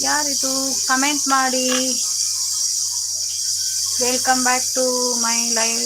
ಯಾರಿದು ಕಮೆಂಟ್ ಮಾಡಿ. Welcome back to my live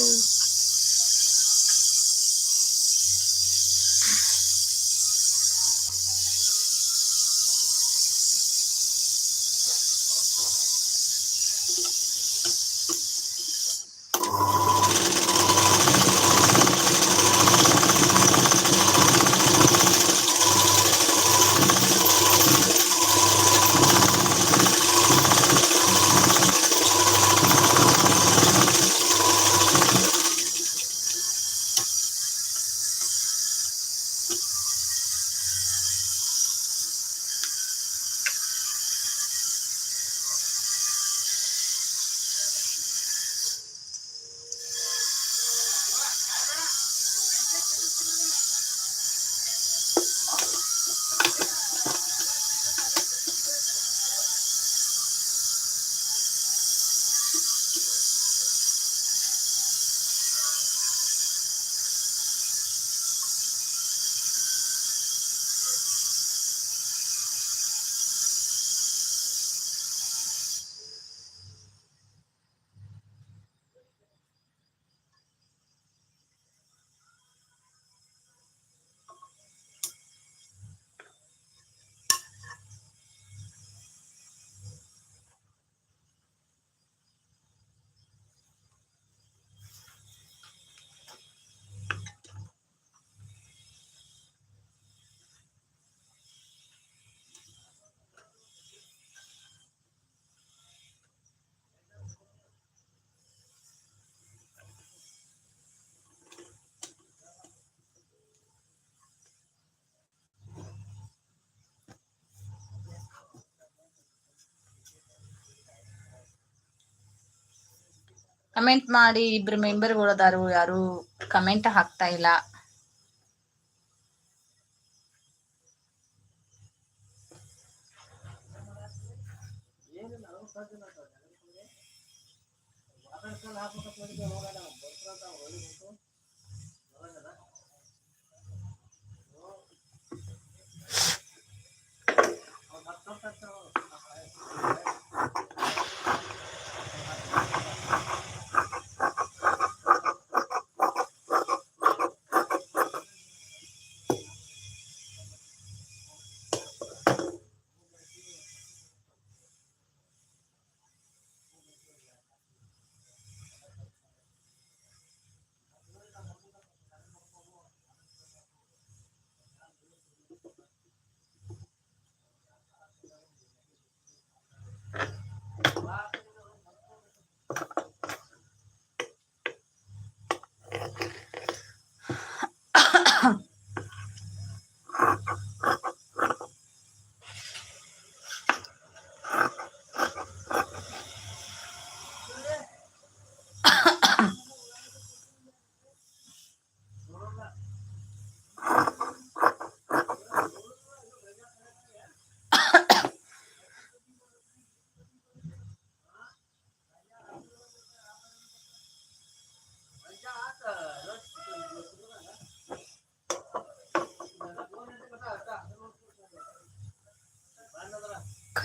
comment ಮಾಡಿ ಇಬ್ರು ಮೆಂಬರ್ಗಳದಾರು ಯಾರು ಕಮೆಂಟ್ ಹಾಕ್ತಾ ಇಲ್ಲ.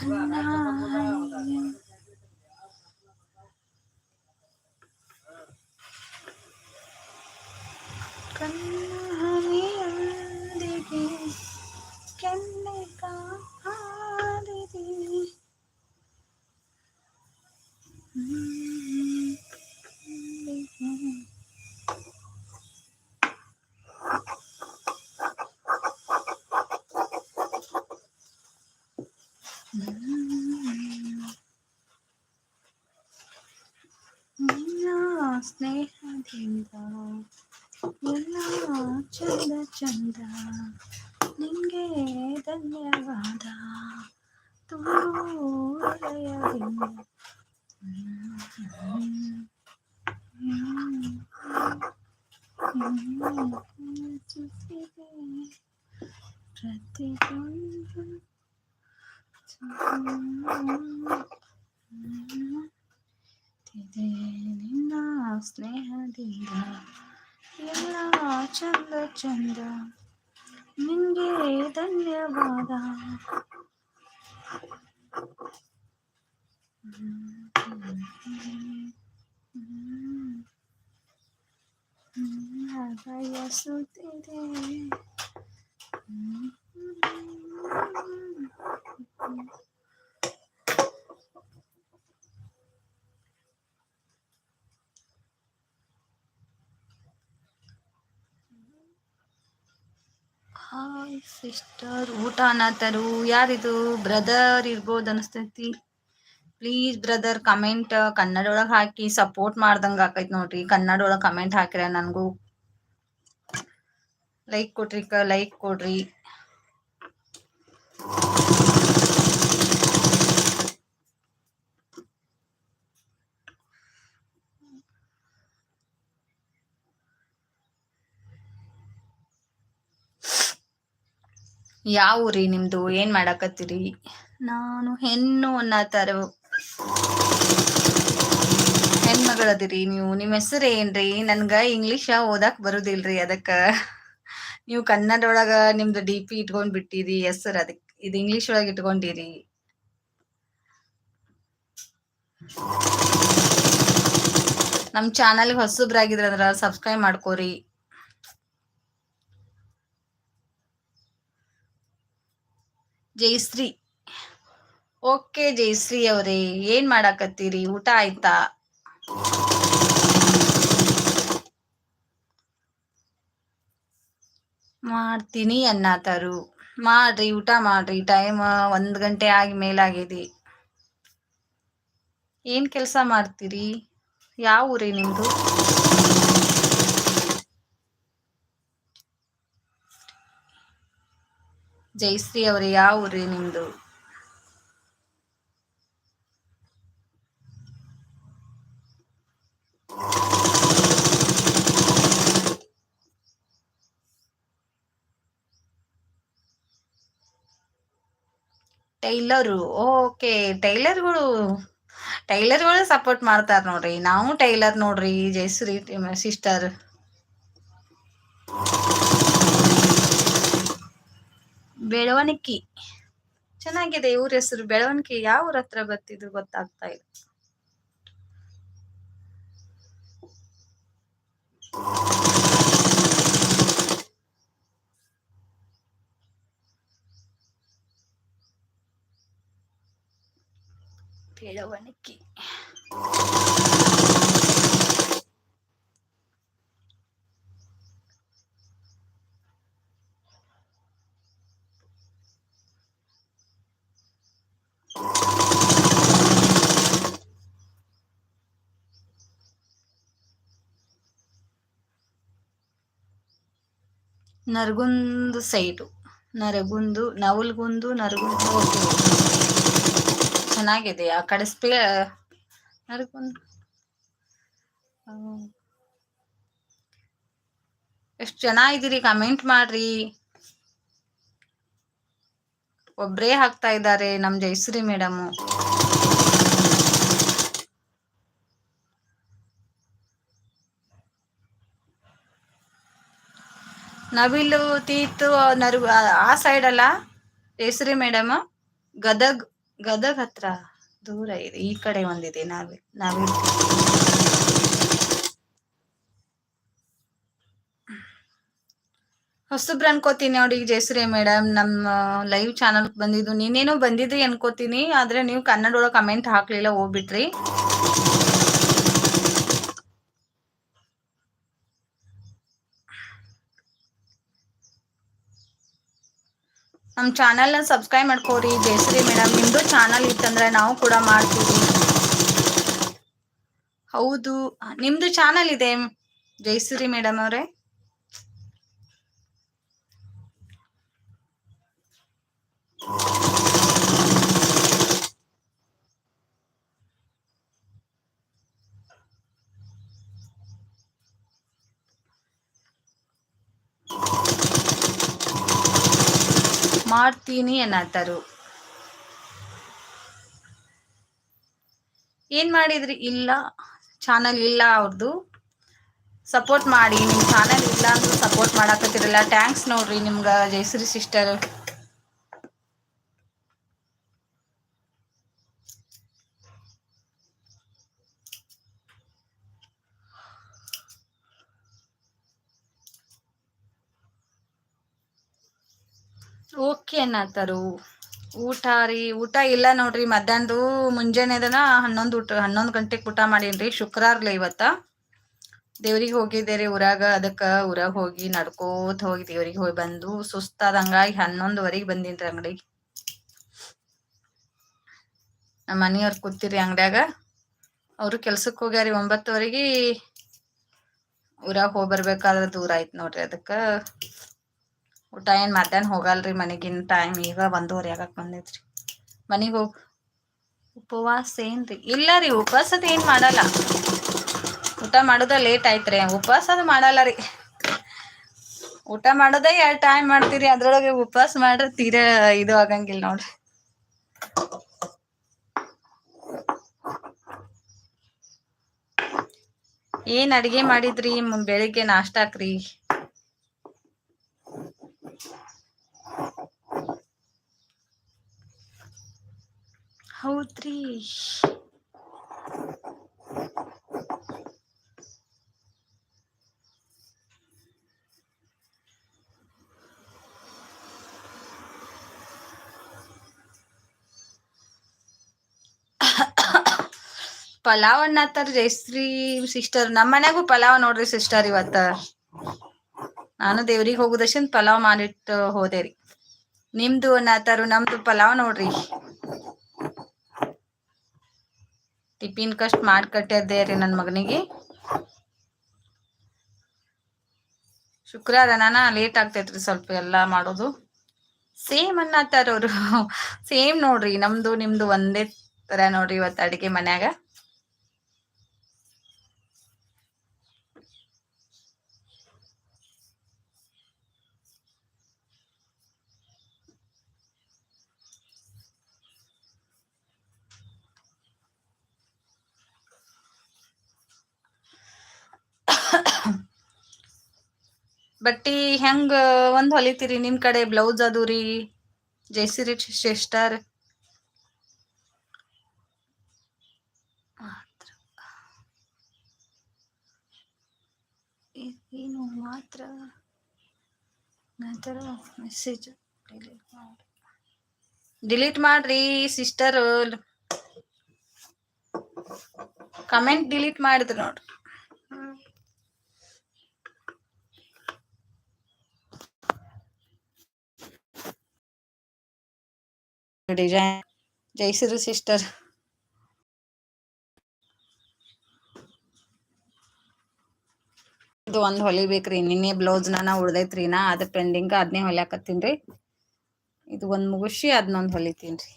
嗯 ಸ್ನೇಹದಿಂದ ಎಲ್ಲ ಚಂದ ಚಂದ ನಿಂಗೆ ಧನ್ಯವಾದ ತುಂಬು ಹೃದಯದಿಂದ ಪ್ರತಿಯೊಂದು ಇದೆ ನಿನ್ನ ಸ್ನೇಹದಿಂದ ಎಲ್ಲ ಚಂದ ಚಂದ ನಿಂಗೆ ಧನ್ಯವಾದ ಬಯಸುತ್ತಿದೆ Mm-hmm. ಹಾಯ್ ಸಿಸ್ಟರ್ ಊಟ ಅನ್ನತರು ಯಾರಿದು? ಬ್ರದರ್ ಇರ್ಬೋದು ಅನಿಸ್ತೈತಿ. ಪ್ಲೀಸ್ ಬ್ರದರ್ ಕಮೆಂಟ್ ಕನ್ನಡ ಒಳಗೆ ಹಾಕಿ ಸಪೋರ್ಟ್ ಮಾಡ್ದಂಗ ಆಕೈತಿ ನೋಡ್ರಿ. ಕನ್ನಡ ಒಳಗೆ ಕಮೆಂಟ್ ಹಾಕಿರ ನನಗೂ ಲೈಕ್ ಕೊಟ್ರಿ ಲೈಕ್ ಕೊಡ್ರಿ. ಯಾವ ಊರಿ ನಿಮ್ದು? ಏನ್ ಮಾಡಾಕತ್ತೀರಿ? ನಾನು ಹೆಣ್ಣು ಅನ್ನತಾರ ಹೆಣ್ಮಗಳದಿರಿ ನೀವು. ನಿಮ್ಮ ಹೆಸರು ಏನ್ರಿ? ನನ್ಗ ಇಂಗ್ಲಿಷ್ ಓದಾಕ್ ಬರುದಿಲ್ರಿ ಅದಕ್ಕ. ನೀವು ಕನ್ನಡ ಒಳಗ ನಿಮ್ದು ಡಿ ಪಿ ಇಟ್ಕೊಂಡ್ ಬಿಟ್ಟಿರಿ ಹೆಸರು ಅದಕ್. ಇದು ಇಂಗ್ಲಿಷ್ ಒಳಗ ಇಟ್ಕೊಂಡಿರಿ. ನಮ್ ಚಾನಲ್ ಹೊಸಬ್ರಾಗಿದ್ರ ಅಂದ್ರ ಸಬ್ಸ್ಕ್ರೈಬ್ ಮಾಡ್ಕೋರಿ. ಜಯಶ್ರೀ ಓಕೆ ಜಯಶ್ರೀ ಅವರೇ, ಏನ್ ಮಾಡಾಕತ್ತೀರಿ? ಊಟ ಆಯ್ತಾ? ಮಾಡ್ತೀನಿ ಅನ್ನತಾರು ಮಾಡ್ರಿ, ಊಟ ಮಾಡ್ರಿ. ಟೈಮ್ ಒಂದ್ ಗಂಟೆ ಆಗಿ ಮೇಲಾಗಿದೆ. ಏನ್ ಕೆಲಸ ಮಾಡ್ತೀರಿ? ಯಾವ ಊರಿ ನಿಮ್ದು? ಜಯಶ್ರೀ ಅವ್ರೆ, ಯಾವ ಊರಿ ನಿಮ್ದು? Tailor, okay. ಟೈಲರ್ಗಳು ಟೈಲರ್ಗಳು ಸಪೋರ್ಟ್ ಮಾಡ್ತಾರ ನೋಡ್ರಿ. ನಾವು ಟೈಲರ್ ನೋಡ್ರಿ ಜಯಶ್ರೀ ಸಿಸ್ಟರ್. ಬೆಳವಣಿಗೆ. ಚೆನ್ನಾಗಿದೆ ಇವ್ರ ಹೆಸರು. ಬೆಳವಣಿಗೆ ಯಾವ ಹತ್ರ ಬರ್ತಿದ್ರು ಗೊತ್ತಾಗ್ತಾ ಇಲ್ಲ. ಬೆಳವಣಿಗೆ. ನರಗುಂದು ಸೈಡು. ನರಗುಂದು, ನವಲ್ಗುಂದು, ನರಗುಂದು ಚೆನ್ನಾಗಿದೆ. ಆ ಕಡೆ ಸ್ಪೇ, ನರಗುಂದು. ಎಷ್ಟು ಜನ ಇದ್ದೀರಿ ಕಮೆಂಟ್ ಮಾಡ್ರಿ. ಒಬ್ರೇ ಹಾಕ್ತಾ ಇದ್ದಾರೆ, ನಮ್ ಜಯಶ್ರೀ ಮೇಡಮ್. ನವಿಲು, ತೀತು ನರು ಆ ಸೈಡ್ ಅಲ್ಲ. ಹೆಸರಿ ಮೇಡಮ್ ಗದಗ್ ಗದಗ್ ಹತ್ರ ದೂರ ಇದೆ. ಈ ಕಡೆ ಒಂದಿದೆ ನಾವಿ, ನವಿಲ್. ಹೊಸಬ್ರು ಅನ್ಕೋತೀನಿ ನೋಡಿ ಜಯಶ್ರೀ ಮೇಡಮ್ ನಮ್ಮ ಲೈವ್ ಚಾನಲ್ ಬಂದಿದ್ದು. ನೀನೇನೋ ಬಂದಿದ್ರಿ ಅನ್ಕೋತೀನಿ. ಆದ್ರೆ ನೀವು ಕನ್ನಡ ಒಳಗೆ ಕಮೆಂಟ್ ಹಾಕ್ಲಿಲ್ಲ, ಹೋಗ್ಬಿಟ್ರಿ. ನಮ್ಮ ಚಾನಲ್ನ ಸಬ್ಸ್ಕ್ರೈಬ್ ಮಾಡ್ಕೋರಿ. ಜಯಶ್ರೀ ಮೇಡಮ್ ನಿಮ್ದು ಚಾನಲ್ ಇತ್ತಂದ್ರೆ ನಾವು ಕೂಡ ಮಾಡ್ತೀವಿ. ಹೌದು. ನಿಮ್ದು ಚಾನಲ್ ಇದೆ. ಜಯಶ್ರೀ ಮೇಡಮ್ ಅವರೇ. ಮಾಡ್ತೀನಿ ಅನ್ನತ್ತಾರು ಏನ್ ಮಾಡಿದ್ರಿ? ಇಲ್ಲ. ಚಾನಲ್ ಇಲ್ಲ ಅವ್ರದ್ದು ಸಪೋರ್ಟ್ ಮಾಡಿ. ನಿಮ್ ಚಾನಲ್ ಇಲ್ಲ ಅಂದ್ರೂ ಸಪೋರ್ಟ್ ಮಾಡಾಕತ್ತಿರಲ್ಲ. ಥ್ಯಾಂಕ್ಸ್ ನೋಡ್ರಿ ನಿಮ್ಗ ಜಯಶ್ರೀ ಸಿಸ್ಟರ್. ಓಕೆ ಅನ್ನತ್ತಾರು ಊಟ ರೀ, ಊಟ ಇಲ್ಲ ನೋಡ್ರಿ, ಮಧ್ಯಾಹ್ನದು ಮುಂಜಾನೆದನ ಹನ್ನೊಂದು ಊಟ, ಹನ್ನೊಂದು ಗಂಟೆಗೆ ಊಟ ಮಾಡೀನ್ರಿ ಶುಕ್ರವಾರ್ಲ ಇವತ್ತ. ದೇವ್ರಿಗೆ ಹೋಗಿದ್ದೆ ರೀ ಊರಾಗ, ಅದಕ್ಕ ಊರಾಗ ಹೋಗಿ ನಡ್ಕೋತ ಹೋಗಿ ದೇವ್ರಿಗೆ ಹೋಗಿ ಬಂದು ಸುಸ್ತಾದಂಗಾಗಿ ಹನ್ನೊಂದುವರೆಗೆ ಬಂದಿನ್ರಿ ಅಂಗಡಿ. ನಮ್ಮ ಮನೆಯವ್ರು ಕೂತಿರಿ ಅಂಗಡ್ಯಾಗ. ಅವರು ಕೆಲ್ಸಕ್ಕೆ ಹೋಗ್ಯಾರಿ, ಒಂಬತ್ತುವರೆಗೆ ಊರಾಗ ಹೋಗಿ ಬರ್ಬೇಕಾದ್ರೆ ದೂರ ಆಯ್ತು ನೋಡ್ರಿ ಅದಕ್ಕ. ಊಟ ಏನ್ ಮಧ್ಯಾಹ್ನ ಹೋಗಲ್ರಿ ಮನೆಗಿನ್ ಟೈಮ್ ಈಗ ಒಂದೂವರೆ ಆಗಕ್ ಬಂದೈತ್ರಿ. ಮನೆಗೆ ಹೋಗ್ ಉಪವಾಸ ಏನ್ರಿ? ಇಲ್ಲ ರೀ ಉಪವಾಸದ ಏನು ಮಾಡಲ್ಲ. ಊಟ ಮಾಡೋದ ಲೇಟ್ ಆಯ್ತ್ರಿ. ಉಪವಾಸ ಅದು ಮಾಡಲ್ಲ ರೀ. ಊಟ ಮಾಡೋದ ಎರಡು ಟೈಮ್ ಮಾಡ್ತೀರಿ. ಅದ್ರೊಳಗೆ ಉಪವಾಸ ಮಾಡ್ರೆ ತೀರಾ ಇದು ಆಗಂಗಿಲ್ಲ ನೋಡ್ರಿ. ಏನ್ ಅಡಿಗೆ ಮಾಡಿದ್ರಿ? ಬೆಳಿಗ್ಗೆ ನಾಷ್ಟಾಕ್ರಿ. ಹೌದ್ರಿ. ಪಲಾವ್ ಅನ್ನತ್ತಾರ ಜಯಶ್ರೀ ಸಿಸ್ಟರ್. ನಮ್ಮ ಮನ್ಯಾಗು ಪಲಾವ್ ನೋಡ್ರಿ ಸಿಸ್ಟರ್ ಇವತ್ತ. ನಾನು ದೇವ್ರಿಗೆ ಹೋಗುದಶನ್ ಪಲಾವ್ ಮಾಡಿಟ್ಟು ಹೋದೇರಿ ನಿಮ್ದು ನಾತಾರು ನಮ್ದು ಪಲಾವ್ ನೋಡ್ರಿ. ಟಿಫಿನ್ ಕಷ್ಟ ಮಾಡಿ ಕಟ್ಟಿದ್ದೆ ರೀ ನನ್ನ ಮಗನಿಗೆ. ಶುಕ್ರವಾರ ನಾನ ಲೇಟ್ ಆಗ್ತೈತ್ರಿ ಸ್ವಲ್ಪ ಎಲ್ಲಾ ಮಾಡೋದು. ಸೇಮ್ ಅನ್ನತ್ತಾರ ಅವ್ರು ಸೇಮ್ ನೋಡ್ರಿ, ನಮ್ದು, ನಿಮ್ದು ಒಂದೇ ತರ ನೋಡ್ರಿ ಇವತ್ತು ಅಡಿಗೆ ಮನ್ಯಾಗ. ಬಟ್ಟಿ ಹೆಂಗ್ ಒಂದ್ ಹೊಲಿತೀರಿ? ನಿಮ್ ಕಡೆ ಬ್ಲೌಸ್ ಅದು ರೀ. ಜೈಸಿರಿ ಸಿಸ್ಟರ್ ಏನು ಮಾತ್ರ? ನಂತರ ಮೆಸೇಜ್ ಡಿಲೀಟ್ ಮಾಡಿ. ಡಿಲೀಟ್ ಮಾಡ್ರಿ ಸಿಸ್ಟರ್ ಕಮೆಂಟ್ ಡಿಲೀಟ್ ಮಾಡಿದ್ರು ನೋಡ್ರಿ. Design Jaishri sister. ಇದು ಒಂದ್ ಹೊಲಿಬೇಕ್ರಿ ನಿನ್ನೆ ಉಳ್ದೈತ್ರಿ, ನಾ ಅದ ಪೆಂಡಿಂಗ್ ಅದ್ನೇ ಹೊಲ್ಯಾಕತ್ತೀನ್ರಿ ಇದು ಒಂದ್ ಮುಗಿಸಿ ಅದನ್ನೊಂದ್ ಹೊಲಿತೀನ್ರಿ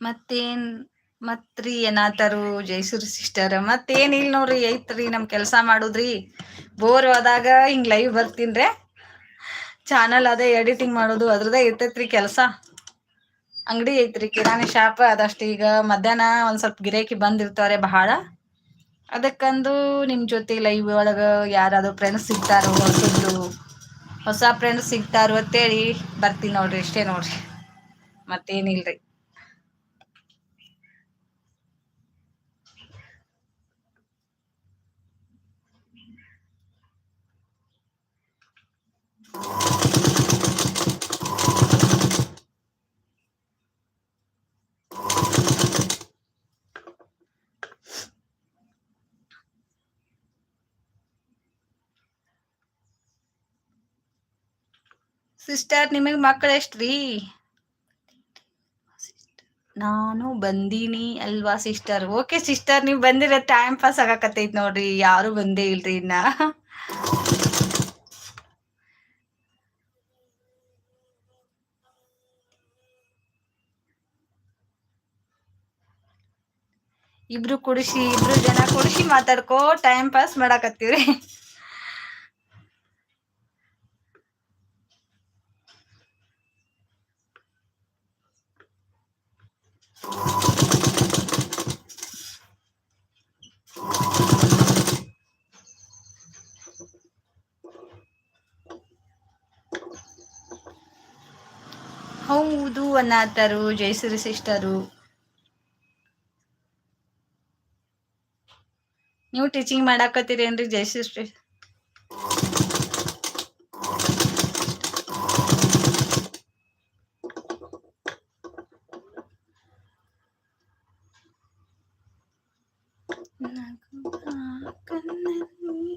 ಮತ್ತೇನ್, ಮತ್ರಿ ಏನಾತರು ಜೈಸೂರ್ ಸಿಸ್ಟರ್ ಮತ್ತೇನ್ ಇಲ್ ನೋಡ್ರಿ ಐತ್ರಿ ನಮ್ ಕೆಲ್ಸ ಮಾಡುದ್ರಿ. ಬೋರ್ ಹೋದಾಗ ಹಿಂಗ್ ಲೈವ್ ಬರ್ತೀನ್ರೆ ಚಾನಲ್ ಅದೇ ಎಡಿಟಿಂಗ್ ಮಾಡೋದು, ಅದ್ರದೇ ಇರ್ತೈತ್ರಿ ಕೆಲ್ಸ. ಅಂಗಡಿ ಐತ್ರಿ, ಕಿರಾಣಿ ಶಾಪ್ ಅದಷ್ಟು ಈಗ ಮಧ್ಯಾಹ್ನ ಒಂದ್ ಸ್ವಲ್ಪ ಗಿರಾಕಿ ಬಂದಿರ್ತಾರೆ ಬಹಳ. ಅದಕ್ಕಂದು ನಿಮ್ ಜೊತೆ ಲೈವ್ ಒಳಗ ಯಾರಾದ್ರೂ ಫ್ರೆಂಡ್ಸ್ ಸಿಗ್ತಾರೋ ಹೊಸದ್ದು ಹೊಸ ಫ್ರೆಂಡ್ಸ್ ಸಿಗ್ತಾರೋ ಅಂತೇಳಿ ಬರ್ತೀನಿ ನೋಡ್ರಿ, ಇಷ್ಟೇ ನೋಡ್ರಿ. ಮತ್ತೇನಿಲ್ರಿ. ಸಿಸ್ಟರ್ ನಿಮಗ್ ಮಕ್ಕಳು ಎಷ್ಟ್ರಿ? ನಾನು ಬಂದೀನಿ ಅಲ್ವಾ ಸಿಸ್ಟರ್ ಓಕೆ ಸಿಸ್ಟರ್ ನೀವು ಬಂದಿರ ಟೈಮ್ ಪಾಸ್ ಆಗಾಕತ್ತೈತ್ ನೋಡ್ರಿ. ಯಾರು ಬಂದೇ ಇಲ್ರಿ ಇನ್ನ. ಇಬ್ರು ಕುಡಿಸಿ ಇಬ್ರು ಜನ ಕುಡಿಸಿ ಮಾತಾಡ್ಕೋ ಟೈಮ್ ಪಾಸ್ ಮಾಡಾಕತ್ತೀವ್ರಿ. ಹೌದು ಅನ್ನಾತರು ಜೈಸೂರು ಸಿಸ್ಟರು ನೀವು ಟೀಚಿಂಗ್ ಮಾಡಾಕತ್ತೀರಿ ಏನ್ರಿ ಜಯಶ್ರೀ ಕಣ್ಣಲ್ಲಿ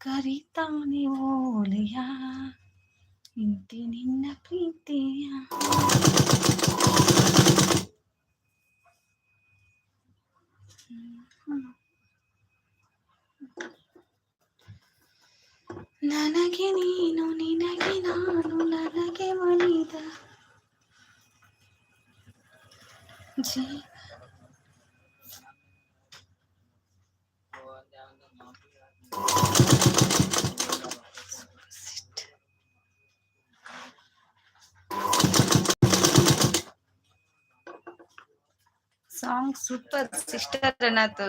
ಕರಿತಾನೆ ಓಲೆಯ ನಿಂತೆ ನಿನ್ನ ಪ್ರೀತಿಯ ನನಗೆ ನೀನು ನಿನಗೆ ನಾನು ನನಗೆ ಮನಿದ ಜೀ ಸಾಂಗ್ ಸೂಪರ್ ಸಿಸ್ಟರ್ ಅನ್ನತ್ತು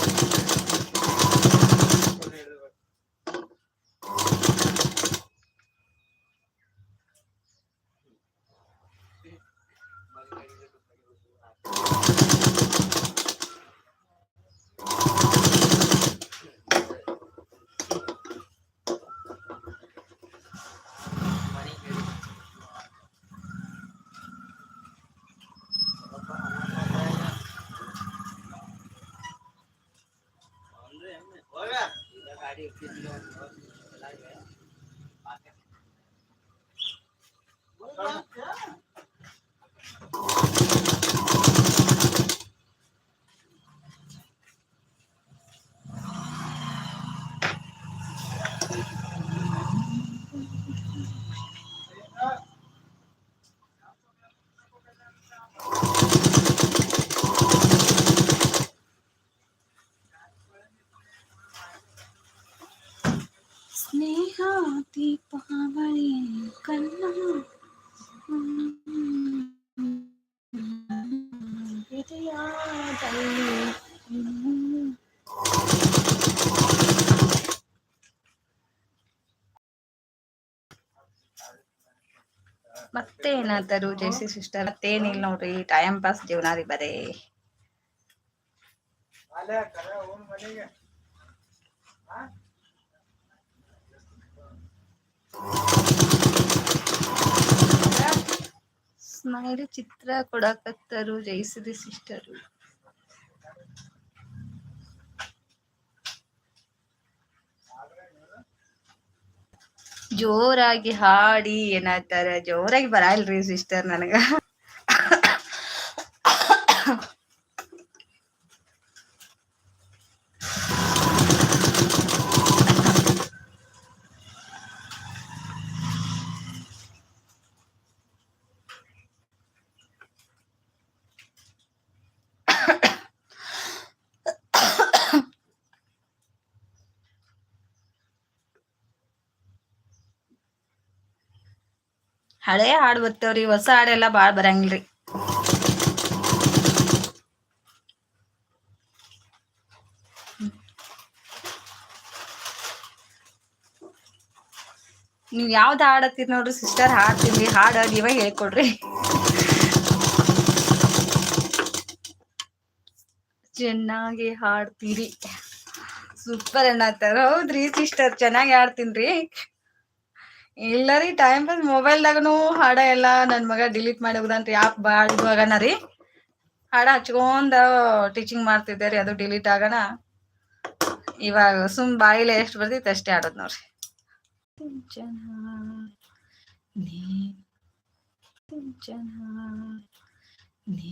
आईडी एक्टिव नहीं है लाइव है ಮತ್ತೆ ಏನಾದರೂ ಜೈಸಿ ಸಿಸ್ಟರ್, ಮತ್ತೇನಿಲ್ಲ ನೋಡ್ರಿ ಟೈಮ್ ಪಾಸ್ ಜೀವನ ರೀ ಬರೇ. ಸ್ಮೈಲ್ ಚಿತ್ರ ಕೊಡಕತ್ತರು ಜೈಸಿರಿ ಸಿಸ್ಟರು. ಜೋರಾಗಿ ಹಾಡಿ ಏನಾಯ್ತಾರ? ಜೋರಾಗಿ ಬರಲ್ರಿ ಸಿಸ್ಟರ್ ನನಗ. ಹಳೆ ಹಾಡು ಬರ್ತೇವ್ರಿ ಹೊಸ ಹಾಡೆಲ್ಲ ಭಾಳ ಬರಂಗಿಲ್ರಿ. ನೀವ್ ಯಾವ್ದು ಹಾಡತ್ತೀರಿ ನೋಡ್ರಿ ಸಿಸ್ಟರ್ ಹಾಡ್ತೀನಿ, ಹಾಡ ನೀವೇ ಹೇಳ್ಕೊಡ್ರಿ. ಚೆನ್ನಾಗಿ ಹಾಡ್ತೀರಿ. ಸೂಪರ್ ಅನ್ನತ್ತಾರ ಹೌದ್ರಿ ಸಿಸ್ಟರ್ ಚೆನ್ನಾಗಿ ಹಾಡ್ತೀನ್ರಿ. ಇಲ್ಲ ರೀ ಟೈಮ್ ಪಾಸ್ ಮೊಬೈಲ್ದಾಗನು ಹಾಡ ಎಲ್ಲ ನನ್ ಮಗ ಡಿಲೀಟ್ ಮಾಡಿ ಹೋಗ್ದಾನ್ರಿ. ಆಪ್ ಬಾಳ ಇದು ಆಗನ ರೀ. ಹಾಡ ಹಚ್ಕೊಂಡ ಟೀಚಿಂಗ್ ಮಾಡ್ತಿದ್ದೆ ರೀ, ಅದು ಡಿಲೀಟ್ ಆಗಣ ಇವಾಗ ಸುಮ್ ಬಾಯಿಲೆ ಎಷ್ಟು ಬರ್ತೈತೆ ಅಷ್ಟೇ ಆಡೋದ್ ನೋಡ್ರಿ. ಜನ ನೀ ಜನ ನೀ.